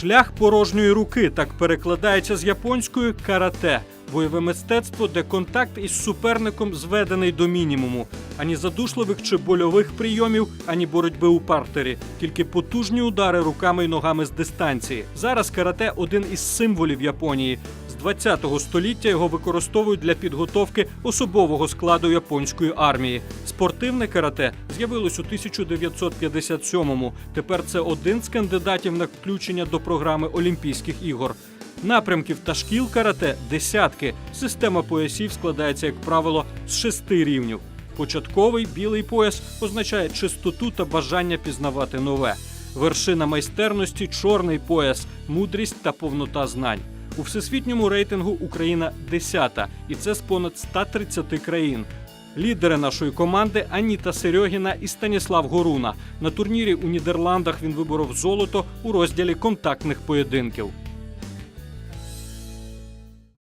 Шлях порожньої руки так перекладається з японської карате. Бойове мистецтво, де контакт із суперником зведений до мінімуму. Ані задушливих чи больових прийомів, ані боротьби у партері, тільки потужні удари руками й ногами з дистанції. Зараз карате один із символів Японії. 20-го століття його використовують для підготовки особового складу японської армії. Спортивне карате з'явилось у 1957-му. Тепер це один з кандидатів на включення до програми Олімпійських ігор. Напрямків та шкіл карате десятки. Система поясів складається, як правило, з шести рівнів. Початковий білий пояс означає чистоту та бажання пізнавати нове. Вершина майстерності чорний пояс, мудрість та повнота знань. У всесвітньому рейтингу Україна десята, і це з понад 130 країн. Лідери нашої команди Аніта Серьогіна і Станіслав Горуна. На турнірі у Нідерландах він виборов золото у розділі контактних поєдинків.